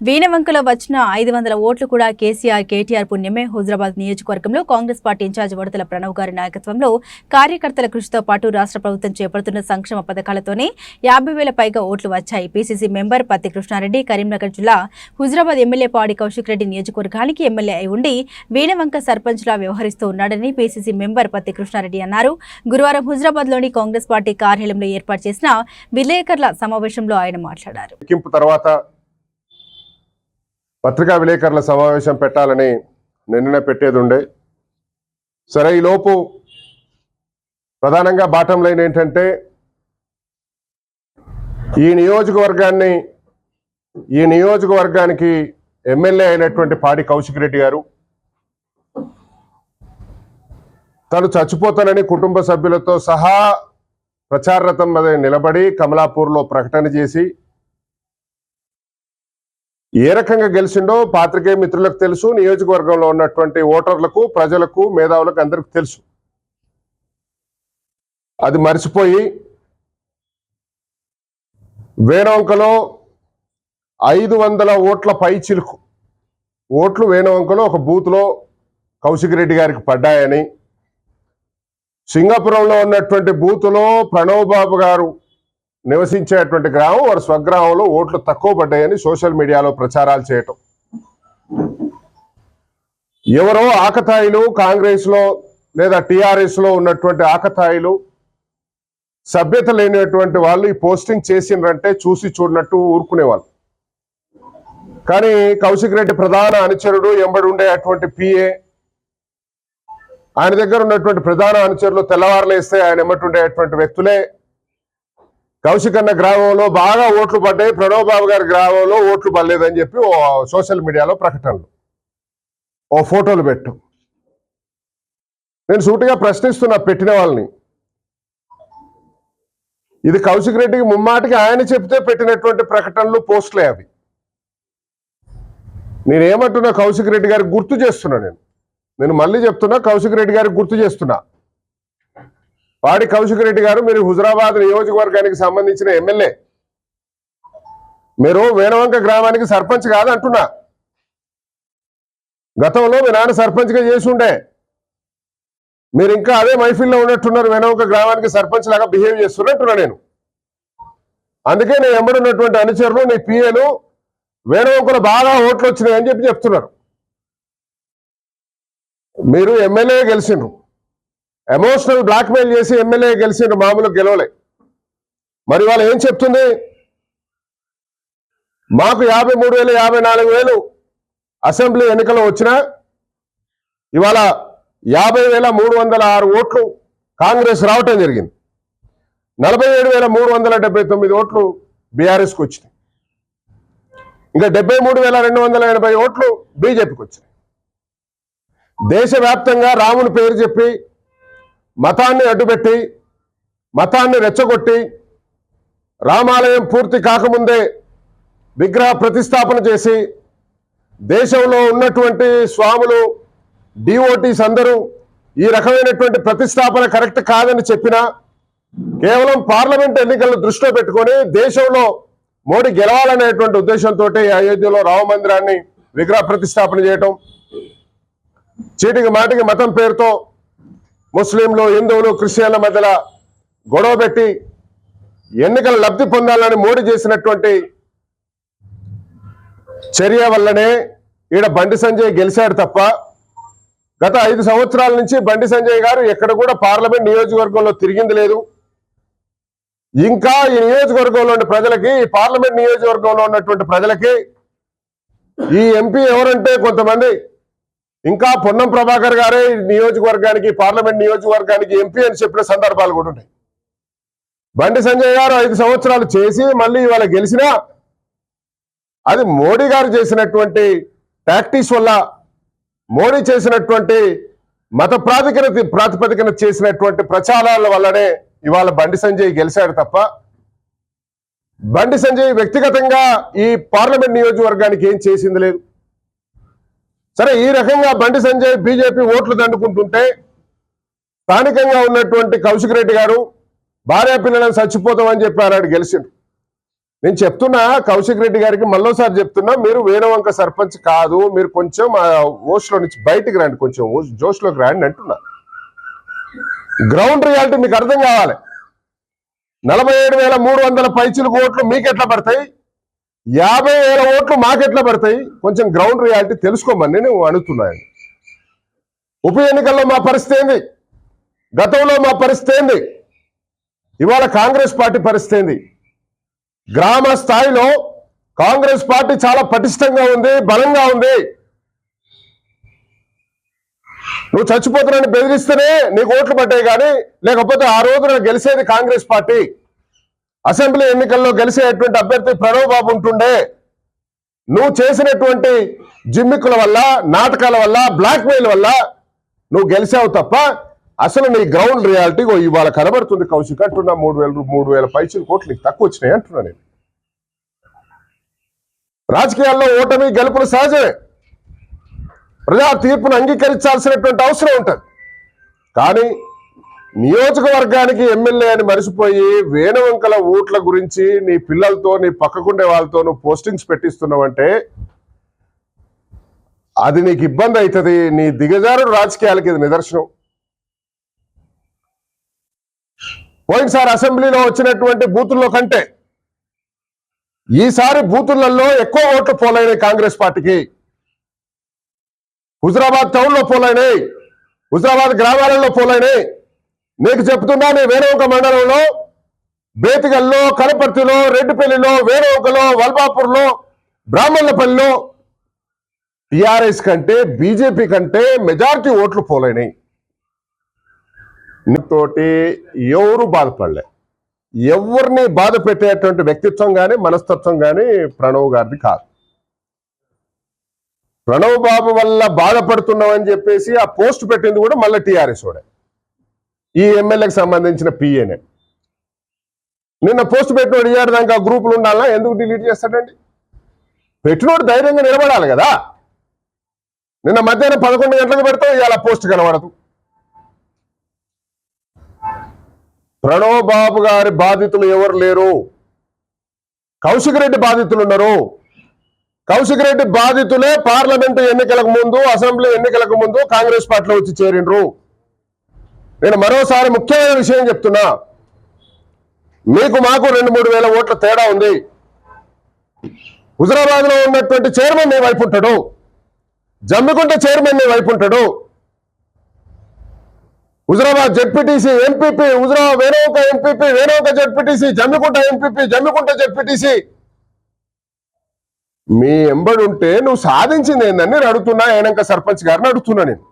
వీణవంకలో వచ్చిన ఐదు వందల ఓట్లు కూడా కేసీఆర్ కేటీఆర్ పుణ్యమే. హుజరాబాద్ నియోజకవర్గంలో కాంగ్రెస్ పార్టీ ఇన్ఛార్జ్ వడతల ప్రణవ్ గారి నాయకత్వంలో కార్యకర్తల కృషితో పాటు రాష్ట్ర ప్రభుత్వం చేపడుతున్న సంక్షేమ పథకాలతోనే యాభై వేల పైగా ఓట్లు వచ్చాయి. పీసీసీ మెంబర్ పత్తి కృష్ణారెడ్డి కరీంనగర్ జిల్లా హుజరాబాద్ ఎమ్మెల్యే పాడి కౌశిక్ రెడ్డి నియోజకవర్గానికి ఎమ్మెల్యే అయి ఉండి వీణవంక సర్పంచ్లా వ్యవహరిస్తూ ఉన్నాడని పీసీసీ మెంబర్ పత్తి కృష్ణారెడ్డి అన్నారు. గురువారం హుజరాబాద్లోని కాంగ్రెస్ పార్టీ కార్యాలయంలో ఏర్పాటు చేసిన విలేకరుల సమావేశంలో ఆయన మాట్లాడారు. తర్వాత పత్రికా విలేకరుల సమావేశం పెట్టాలని నిన్ననే పెట్టేది ఉండే. సరే ఈలోపు ప్రధానంగా బాటం లైన్ ఏంటంటే ఈ నియోజకవర్గాన్ని ఈ నియోజకవర్గానికి ఎమ్మెల్యే అయినటువంటి పాడి కౌశిక్ రెడ్డి గారు తను చచ్చిపోతానని కుటుంబ సభ్యులతో సహా ప్రచారరథం మీద నిలబడి కమలాపూర్లో ప్రకటన చేసి ఏ రకంగా గెలిచిండో పాత్రికేయ మిత్రులకు తెలుసు నియోజకవర్గంలో ఉన్నటువంటి ఓటర్లకు ప్రజలకు మేధావులకు అందరికి తెలుసు. అది మర్చిపోయి వేణవంకలో ఐదు వందల ఓట్ల పై చిలుకు. ఓట్లు వేణవంకలో ఒక బూత్లో కౌశిక్ రెడ్డి గారికి పడ్డాయని. సింగపురంలో ఉన్నటువంటి బూతులో ప్రణవ్ బాబు గారు నివసించేటువంటి గ్రామం వారి స్వగ్రామంలో ఓట్లు తక్కువ పడ్డాయని సోషల్ మీడియాలో ప్రచారాలు చేయటం. ఎవరో ఆకతాయిలు కాంగ్రెస్లో లేదా టీఆర్ఎస్లో ఉన్నటువంటి ఆకతాయిలు సభ్యత లేనటువంటి వాళ్ళు ఈ పోస్టింగ్ చేసిండ్రంటే చూసి చూడనట్టు ఊరుకునేవాళ్ళు. కానీ కౌశిక్ రెడ్డి ప్రధాన అనుచరుడు ఎంబడి ఉండే అటువంటి పిఏ ఆయన దగ్గర ఉన్నటువంటి ప్రధాన అనుచరులు తెల్లవారులేస్తే ఆయన ఎమ్మటి ఉండేటువంటి వ్యక్తులే. కౌశికన్న గ్రామంలో బాగా ఓట్లు పడ్డాయి. ప్రణవ్ బాబు గారి గ్రామంలో ఓట్లు పడలేదని చెప్పి ఓ సోషల్ మీడియాలో ప్రకటనలు. ఓ ఫోటోలు పెట్టు. నేను సూటిగా ప్రశ్నిస్తున్నా పెట్టిన వాళ్ళని. ఇది కౌశిక్ రెడ్డికి ముమ్మాటికి ఆయన చెప్తే పెట్టినటువంటి ప్రకటనలు పోస్టులే అవి. నేనేమంటున్నా కౌశిక్ రెడ్డి గారికి గుర్తు చేస్తున్నా నేను. నేను మళ్ళీ చెప్తున్నా కౌశిక్ రెడ్డి గారికి గుర్తు చేస్తున్నా. వాడి కౌశిక్ రెడ్డి గారు మీరు హుజరాబాద్ నియోజకవర్గానికి సంబంధించిన ఎమ్మెల్యే. మీరు వేణవంక గ్రామానికి సర్పంచ్ కాదంటున్నా. గతంలో మీ నాన్న సర్పంచ్గా చేసి ఉండే మీరు ఇంకా అదే మైఫిల్లో ఉన్నట్టున్నారు వేణవంక గ్రామానికి సర్పంచ్ లాగా బిహేవ్ చేస్తున్నట్టున్నా నేను. అందుకే నేను ఎంబడున్నటువంటి అనుచరులు నీ పిఏలు వేణవంకలు బాగా ఓట్లు వచ్చినాయి అని చెప్పి చెప్తున్నారు. మీరు ఎమ్మెల్యే గెలిచిండ్రు. ఎమోషనల్ బ్లాక్మెయిల్ చేసి ఎమ్మెల్యే గెలిచిన మామూలు గెలవలే. మరి వాళ్ళు ఏం చెప్తుంది? మాకు యాభై మూడు వేలు యాభై నాలుగు వేలు అసెంబ్లీ ఎన్నికలు వచ్చినా ఇవాళ యాభై వేల మూడు వందల ఆరు ఓట్లు కాంగ్రెస్ రావటం జరిగింది. నలభై ఏడు వేల మూడు వందల డెబ్బై తొమ్మిది ఓట్లు బీఆర్ఎస్కి వచ్చినాయి. ఇంకా డెబ్బై మూడు వేల రెండు వందల ఎనభై ఓట్లు బీజేపీకి వచ్చినాయి. దేశవ్యాప్తంగా రాముని పేరు చెప్పి మతాన్ని అడ్డుపెట్టి మతాన్ని రెచ్చగొట్టి రామాలయం పూర్తి కాకముందే విగ్రహ ప్రతిష్టాపన చేసి దేశంలో ఉన్నటువంటి స్వాములు డిఓటీస్ అందరూ ఈ రకమైనటువంటి ప్రతిష్టాపన కరెక్ట్ కాదని చెప్పినా కేవలం పార్లమెంట్ ఎన్నికలను దృష్టిలో పెట్టుకొని దేశంలో మోడీ గెలవాలనేటువంటి ఉద్దేశంతో అయోధ్యలో రామ మందిరాన్ని విగ్రహ ప్రతిష్టాపన చేయటం చీటికి మాటికి మతం పేరుతో ముస్లింలు హిందువులు క్రిస్టియన్ల మధ్యలో గొడవ పెట్టి ఎన్నికల లబ్ధి పొందాలని మోడీ చేసినటువంటి చర్య వల్లనే ఈడ బండి సంజయ్ గెలిచాడు తప్ప గత ఐదు సంవత్సరాల నుంచి బండి సంజయ్ గారు ఎక్కడ కూడా పార్లమెంట్ నియోజకవర్గంలో తిరిగింది లేదు. ఇంకా ఈ నియోజకవర్గంలో ఉన్న ప్రజలకి ఈ పార్లమెంట్ నియోజకవర్గంలో ఉన్నటువంటి ప్రజలకి ఈ ఎంపీ ఎవరంటే కొంతమంది ఇంకా పొన్నం ప్రభాకర్ గారే నియోజకవర్గానికి పార్లమెంట్ నియోజకవర్గానికి ఎంపీ అని చెప్పిన సందర్భాలు కూడా ఉన్నాయి. బండి సంజయ్ గారు ఐదు సంవత్సరాలు చేసి మళ్ళీ ఇవాళ గెలిచినా అది మోడీ గారు చేసినటువంటి ప్రాక్టీస్ వల్ల మోడీ చేసినటువంటి మత ప్రాతిపదికన ప్రాతిపదికన చేసినటువంటి ప్రచారాల వల్లనే ఇవాళ బండి సంజయ్ గెలిచాడు తప్ప బండి సంజయ్ వ్యక్తిగతంగా ఈ పార్లమెంట్ నియోజకవర్గానికి ఏం చేసింది లేదు. సరే ఈ రకంగా బండి సంజయ్ బీజేపీ ఓట్లు దండుకుంటుంటే స్థానికంగా ఉన్నటువంటి కౌశిక్ రెడ్డి గారు భార్య పిల్లలను చచ్చిపోతామని చెప్పి ఆనాడు గెలిచిండు. నేను చెప్తున్నా కౌశిక్ రెడ్డి గారికి మళ్ళోసారి చెప్తున్నా మీరు వేణవంక సర్పంచ్ కాదు మీరు కొంచెం ఆ ఓష్లో నుంచి బయటికి రండి కొంచెం ఓ- జోష్లోకి రండి అంటున్నా. గ్రౌండ్ రియాలిటీ మీకు అర్థం కావాలి. నలభై ఏడు వేల మూడు వందల పైచులు ఓట్లు మీకు ఎట్లా పడతాయి? యాభై వేల ఓట్లు మాకెట్లా పడతాయి? కొంచెం గ్రౌండ్ రియాలిటీ తెలుసుకోమని నేను అడుగుతున్నాను ఉప ఎన్నికల్లో మా పరిస్థితి ఏంది? గతంలో మా పరిస్థితి ఏంది? ఇవాళ కాంగ్రెస్ పార్టీ పరిస్థితి ఏంది? గ్రామ స్థాయిలో కాంగ్రెస్ పార్టీ చాలా పటిష్టంగా ఉంది బలంగా ఉంది. నువ్వు చచ్చిపోతున్నాను బెదిరిస్తేనే నీకు ఓట్లు పడ్డాయి కానీ లేకపోతే ఆ రోజున గెలిచేది కాంగ్రెస్ పార్టీ. అసెంబ్లీ ఎన్నికల్లో గెలిచేటువంటి అభ్యర్థి ప్రణవ్ బాబు ఉంటుండే. నువ్వు చేసినటువంటి జిమ్మిక్కుల వల్ల నాటకాల వల్ల బ్లాక్మెయిల్ వల్ల నువ్వు గెలిచావు తప్ప అసలు నీ గ్రౌండ్ రియాలిటీ ఇవాళ కనబడుతుంది. కౌశిక్ అంటున్నా మూడు వేల మూడు వేల పైసలు కోట్లు నీకు తక్కువ వచ్చినాయి అంటున్నా నేను. రాజకీయాల్లో ఓటమి గెలుపులు సహజమే. ప్రజా తీర్పును అంగీకరించాల్సినటువంటి అవసరం ఉంటుంది. కానీ నియోజకవర్గానికి ఎమ్మెల్యే అని మరిచిపోయి వేణవంకల ఓట్ల గురించి నీ పిల్లలతో నీ పక్కకుండే వాళ్ళతో నువ్వు పోస్టింగ్స్ పెట్టిస్తున్నావంటే అది నీకు ఇబ్బంది అవుతుంది. నీ దిగజారుడు రాజకీయాలకి ఇది నిదర్శనం. పోయినసారి అసెంబ్లీలో వచ్చినటువంటి బూతుల్లో కంటే ఈసారి బూతులలో ఎక్కువ ఓట్లు పోలైనాయి కాంగ్రెస్ పార్టీకి. హుజరాబాద్ టౌన్లో పోలైనాయి. హుజరాబాద్ గ్రామాలలో పోలైనాయి. నీకు చెప్తున్నా నీ వేణుక మండలంలో బేతిగల్లో కలపర్తిలో రెడ్డిపల్లిలో వేరొకలో వల్బాపూర్లో బ్రాహ్మణులపల్లిలో టిఆర్ఎస్ కంటే బీజేపీ కంటే మెజారిటీ ఓట్లు పోలైనాయి. తోటి ఎవరు బాధపడలే. ఎవరిని బాధ పెట్టేటువంటి వ్యక్తిత్వం కానీ మనస్తత్వం కానీ ప్రణవ్ గారిది కాదు. ప్రణవ్ బాబు వల్ల బాధపడుతున్నామని చెప్పేసి ఆ పోస్ట్ పెట్టింది కూడా మళ్ళీ టీఆర్ఎస్ వాడే. ఈ ఎమ్మెల్యేకి సంబంధించిన పిఏనే నిన్న పోస్ట్ పెట్టినోడు ఇయ్యాడు దానికి ఆ గ్రూపులు ఉండాలా ఎందుకు డిలీట్ చేస్తాడండి? పెట్టినోడు ధైర్యంగా నిలబడాలి కదా. నిన్న మధ్యాహ్నం పదకొండు గంటలకు పెడితే ఇవాళ పోస్ట్ కనబడదు. ప్రణవ్ బాబు గారి బాధితులు ఎవరు లేరు? కౌశిక్ రెడ్డి బాధితులు ఉన్నారు. కౌశిక్ రెడ్డి బాధితులే పార్లమెంటు ఎన్నికలకు ముందు అసెంబ్లీ ఎన్నికలకు ముందు కాంగ్రెస్ పార్టీలో వచ్చి చేరిండ్రు. నేను మరోసారి ముఖ్యమైన విషయం చెప్తున్నా. మీకు మాకు రెండు మూడు వేల ఓట్ల తేడా ఉంది. హుజరాబాద్లో ఉన్నటువంటి చైర్మన్ నీ వైపు ఉంటాడు. జమ్మికుంట చైర్మన్ నీ వైపు ఉంటాడు. హుజరాబాద్ జడ్పీటీసీ ఎంపీపీ వేను ఒక MPP వేణుక ZPTC Jammikunta MPP Jammikunta ZPTC. మీ ఎంబడి ఉంటే నువ్వు సాధించింది ఏందని నేను అడుగుతున్నా ఏనంక సర్పంచ్ గారిని అడుగుతున్నా నేను.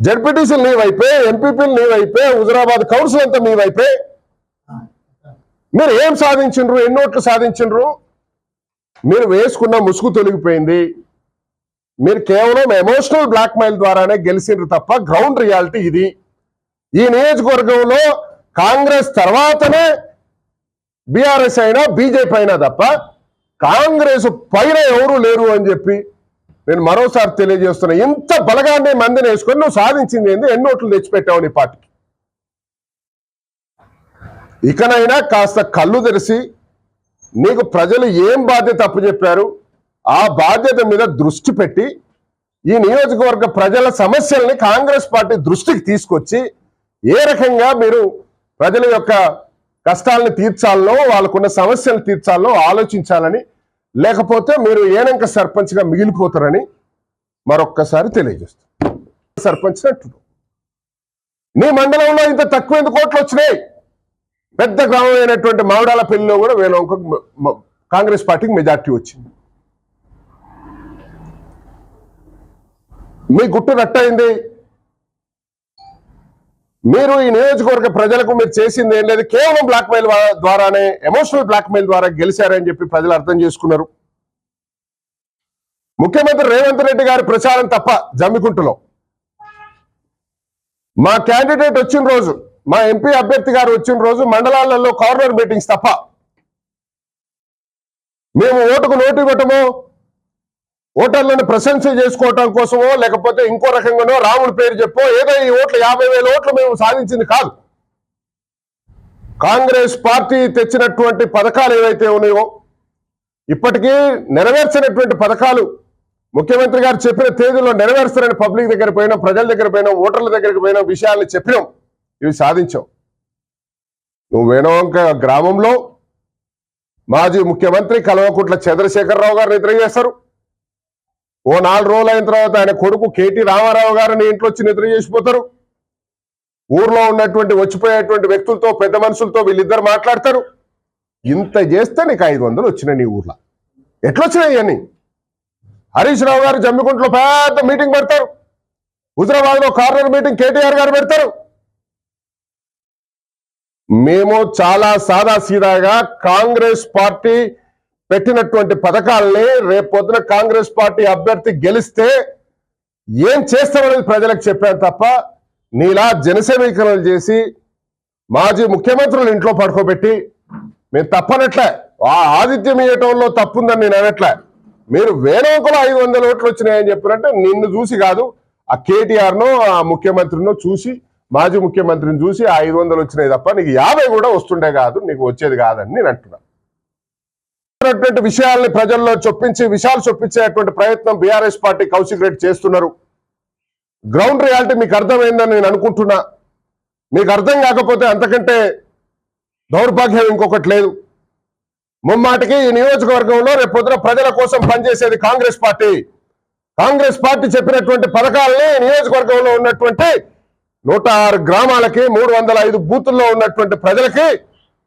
జడ్పీటీసీలు లీవ్ వైపే ఎంపీపీలు లీవ్ వైపే హుజరాబాద్ కౌన్సిల్ అంతా లీవ్ వైపే మీరు ఏం సాధించిండ్రు? ఎన్ని ఓట్లు సాధించిండ్రు? మీరు వేసుకున్న ముసుగు తొలగిపోయింది. మీరు కేవలం ఎమోషనల్ బ్లాక్మెయిల్ ద్వారానే గెలిచిండ్రు తప్ప గ్రౌండ్ రియాలిటీ ఇది. ఈ నియోజకవర్గంలో కాంగ్రెస్ తర్వాతనే బీఆర్ఎస్ అయినా బీజేపీ అయినా తప్ప కాంగ్రెస్ పైన ఎవరు లేరు అని చెప్పి నేను మరోసారి తెలియజేస్తున్నా ఇంత బలగాన్ని మందిని వేసుకొని నువ్వు సాధించింది ఏంది? ఎన్ని ఓట్లు తెచ్చిపెట్టావు నీ పార్టీకి? ఇకనైనా కాస్త కళ్ళు తెరిసి నీకు ప్రజలు ఏం బాధ్యత అప్పచెప్పారు ఆ బాధ్యత మీద దృష్టి పెట్టి ఈ నియోజకవర్గ ప్రజల సమస్యల్ని కాంగ్రెస్ పార్టీ దృష్టికి తీసుకొచ్చి ఏ రకంగా మీరు ప్రజల యొక్క కష్టాలను తీర్చాలనో వాళ్ళకున్న సమస్యలు తీర్చాలనో ఆలోచించాలని లేకపోతే మీరు ఏనంక సర్పంచ్గా మిగిలిపోతారని మరొక్కసారి తెలియజేస్తాను. సర్పంచ్ అంటున్నావు నీ మండలంలో ఇంత తక్కువ ఎందుకు కోట్లు వచ్చినాయి? పెద్ద గ్రామం అయినటువంటి మామిడాల పెళ్ళిలో కూడా వేల ఒక కాంగ్రెస్ పార్టీకి మెజార్టీ వచ్చింది. మీ గుట్టు రట్టయింది. మీరు ఈ నియోజకవర్గ ప్రజలకు మీరు చేసింది ఏం లేదు. కేవలం బ్లాక్మెయిల్ ద్వారానే ఎమోషనల్ బ్లాక్మెయిల్ ద్వారా గెలిచారని చెప్పి ప్రజలు అర్థం చేసుకున్నారు. ముఖ్యమంత్రి రేవంత్ రెడ్డి గారి ప్రచారం తప్ప జమ్మికుంటలో. మా క్యాండిడేట్ వచ్చిన రోజు మా ఎంపీ అభ్యర్థి గారు వచ్చిన రోజు మండలాలలో కార్నర్ మీటింగ్స్ తప్ప. మేము ఓటుకు నోటు ఇవ్వటమో ఓటర్లను ప్రశంస చేసుకోవటం కోసమో లేకపోతే ఇంకో రకంగానో రాముడి పేరు చెప్పో ఏదో ఈ ఓట్లు యాభై వేల ఓట్లు మేము సాధించింది కాదు. కాంగ్రెస్ పార్టీ తెచ్చినటువంటి పథకాలు ఏవైతే ఉన్నాయో ఇప్పటికీ నెరవేర్చినటువంటి పథకాలు ముఖ్యమంత్రి గారు చెప్పిన తేదీలో నెరవేరుస్తారని పబ్లిక్ దగ్గర పోయినా ప్రజల దగ్గర పోయినాం ఓటర్ల దగ్గరికి పోయినాం విషయాలను చెప్పినాం ఇవి సాధించాం. నువ్వు గ్రామంలో మాజీ ముఖ్యమంత్రి కల్వకుంట్ల చంద్రశేఖరరావు గారు నిద్ర చేస్తారు. ఓ నాలుగు రోజులు అయిన తర్వాత ఆయన కొడుకు కేటీ రామారావు గారిని ఇంట్లో వచ్చి నిద్ర చేసిపోతారు. ఊర్లో ఉన్నటువంటి వచ్చిపోయేటువంటి వ్యక్తులతో పెద్ద మనుషులతో వీళ్ళిద్దరు మాట్లాడతారు. ఇంత చేస్తే నీకు ఐదు వందలు వచ్చినాయి నీ ఊర్లో. ఎట్లొచ్చినాయి అని హరీష్ రావు గారు జమ్మికుంట్లో పెద్ద మీటింగ్ పెడతారు. హుజరాబాద్లో కార్నర్ మీటింగ్ కేటీఆర్ గారు పెడతారు. మేము చాలా సాదా సీదాగా కాంగ్రెస్ పార్టీ పెట్టినటువంటి పథకాలని రేపు పొద్దున కాంగ్రెస్ పార్టీ అభ్యర్థి గెలిస్తే ఏం చేస్తామనేది ప్రజలకు చెప్పాను తప్ప నీలా జనసేవీకరణలు చేసి మాజీ ముఖ్యమంత్రులు ఇంట్లో పడుకోబెట్టి మేము తప్పనట్లే. ఆ ఆదిత్యం ఇవ్వటంలో తప్పుందని నేను అనట్లే. మీరు వేణోకులు ఐదు వందల ఓట్లు వచ్చినాయని చెప్పినట్టే నిన్ను చూసి కాదు ఆ కేటీఆర్ను ఆ ముఖ్యమంత్రినో చూసి మాజీ ముఖ్యమంత్రిని చూసి ఆ ఐదు వందలు వచ్చినాయి తప్ప నీకు యాభై కూడా వస్తుండే కాదు నీకు వచ్చేది కాదని నేను అంటున్నా. చెప్పినటువంటి విషయాల్ని ప్రజల్లో చొప్పించి విషయాలు చొప్పించేటువంటి ప్రయత్నం బీఆర్ఎస్ పార్టీ కౌశిక్ రెడ్డి చేస్తున్నారు. గ్రౌండ్ రియాలిటీ మీకు అర్థమైందని నేను అనుకుంటున్నా. మీకు అర్థం కాకపోతే అంతకంటే దౌర్భాగ్యం ఇంకొకటి లేదు. ముమ్మాటికి ఈ నియోజకవర్గంలో రేపు పొద్దున ప్రజల కోసం పనిచేసేది కాంగ్రెస్ పార్టీ. కాంగ్రెస్ పార్టీ చెప్పినటువంటి పథకాలని నియోజకవర్గంలో ఉన్నటువంటి నూట ఆరు గ్రామాలకి మూడు వందల ఐదు బూతుల్లో ఉన్నటువంటి ప్రజలకి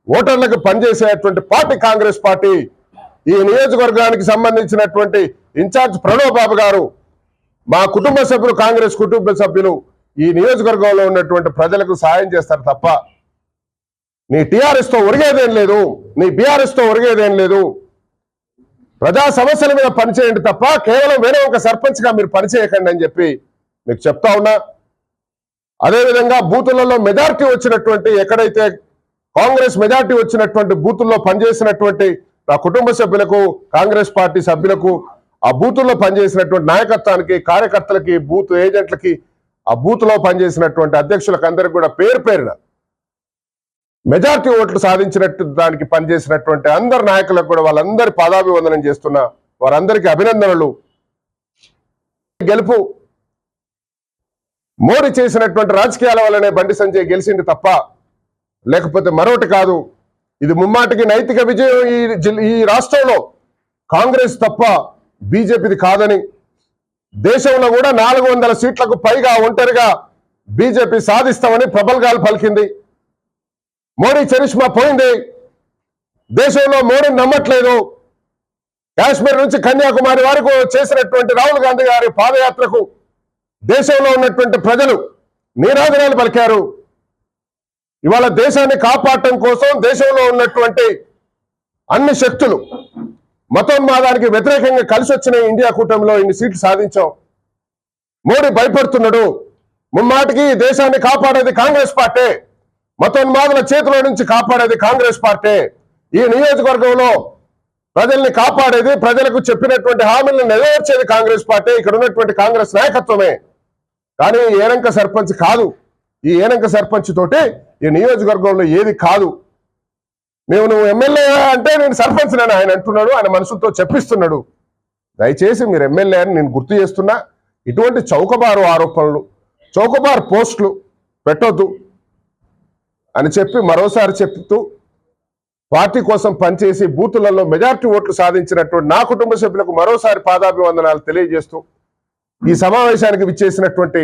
ఓటర్లకు పనిచేసేటువంటి పార్టీ కాంగ్రెస్ పార్టీ. ఈ నియోజకవర్గానికి సంబంధించినటువంటి ఇన్ఛార్జ్ ప్రణవ్ బాబు గారు మా కుటుంబ సభ్యులు కాంగ్రెస్ కుటుంబ సభ్యులు ఈ నియోజకవర్గంలో ఉన్నటువంటి ప్రజలకు సాయం చేస్తారు తప్ప నీ టీఆర్ఎస్తో ఒరిగేదేం లేదు నీ బీఆర్ఎస్తో ఒరిగేదేం లేదు. ప్రజా సమస్యల మీద పనిచేయండి తప్ప కేవలం వేరే ఒక సర్పంచ్గా మీరు పనిచేయకండి అని చెప్పి మీకు చెప్తా ఉన్నా. అదేవిధంగా బూతులలో మెజార్టీ వచ్చినటువంటి ఎక్కడైతే కాంగ్రెస్ మెజార్టీ వచ్చినటువంటి బూతుల్లో పనిచేసినటువంటి నా కుటుంబ సభ్యులకు కాంగ్రెస్ పార్టీ సభ్యులకు ఆ బూతుల్లో పనిచేసినటువంటి నాయకత్వానికి కార్యకర్తలకి బూత్ ఏజెంట్లకి ఆ బూత్లో పనిచేసినటువంటి అధ్యక్షులకు అందరికి కూడా పేరు పేరున మెజార్టీ ఓట్లు సాధించినట్టు దానికి పనిచేసినటువంటి అందరు నాయకులకు కూడా వాళ్ళందరి పాదాభివందనం చేస్తున్నా వారందరికీ అభినందనలు. గెలుపు మోడీ చేసినటువంటి రాజకీయాల వల్లనే బండి సంజయ్ గెలిచింది తప్ప లేకపోతే మరొకటి కాదు. ఇది ముమ్మాటికి నైతిక విజయం ఈ ఈ రాష్ట్రంలో. కాంగ్రెస్ తప్ప బీజేపీది కాదని. దేశంలో కూడా నాలుగు వందల సీట్లకు పైగా ఒంటరిగా బీజేపీ సాధిస్తామని ప్రబల్గాలు పలికింది. మోడీ చరిష్మా పోయింది. దేశంలో మోడీని నమ్మట్లేదు. కాశ్మీర్ నుంచి కన్యాకుమారి వరకు చేసినటువంటి రాహుల్ గాంధీ గారి పాదయాత్రకు దేశంలో ఉన్నటువంటి ప్రజలు నీరాజనాలు పలికారు. ఇవాళ దేశాన్ని కాపాడటం కోసం దేశంలో ఉన్నటువంటి అన్ని శక్తులు మతోన్మాదానికి వ్యతిరేకంగా కలిసి వచ్చిన ఇండియా కూటమిలో ఇన్ని సీట్లు సాధించాం. మోడీ భయపడుతున్నాడు. ముమ్మాటికి ఈ దేశాన్ని కాపాడేది కాంగ్రెస్ పార్టీ మతోన్మాదుల చేతిలో నుంచి కాపాడేది కాంగ్రెస్ పార్టీ. ఈ నియోజకవర్గంలో ప్రజల్ని కాపాడేది ప్రజలకు చెప్పినటువంటి హామీలను నెరవేర్చేది కాంగ్రెస్ పార్టీ ఇక్కడ ఉన్నటువంటి కాంగ్రెస్ నాయకత్వమే. కానీ ఏనంక సర్పంచ్ కాదు. ఈ ఏనంక సర్పంచ్ తోటి ఈ నియోజకవర్గంలో ఏది కాదు. మేము నువ్వు ఎమ్మెల్యే అంటే నేను సర్పంచ్ నేను ఆయన అంటున్నాడు ఆయన మనసుతో చెప్పిస్తున్నాడు. దయచేసి మీరు ఎమ్మెల్యే అని నేను గుర్తు చేస్తున్నా ఇటువంటి చౌకబారు ఆరోపణలు చౌకబారు పోస్టులు పెట్టొద్దు అని చెప్పి మరోసారి చెప్తూ పార్టీ కోసం పనిచేసి బూతులలో మెజార్టీ ఓట్లు సాధించినటువంటి నా కుటుంబ సభ్యులకు మరోసారి పాదాభివందనాలు తెలియజేస్తూ ఈ సమావేశానికి విచ్చేసినటువంటి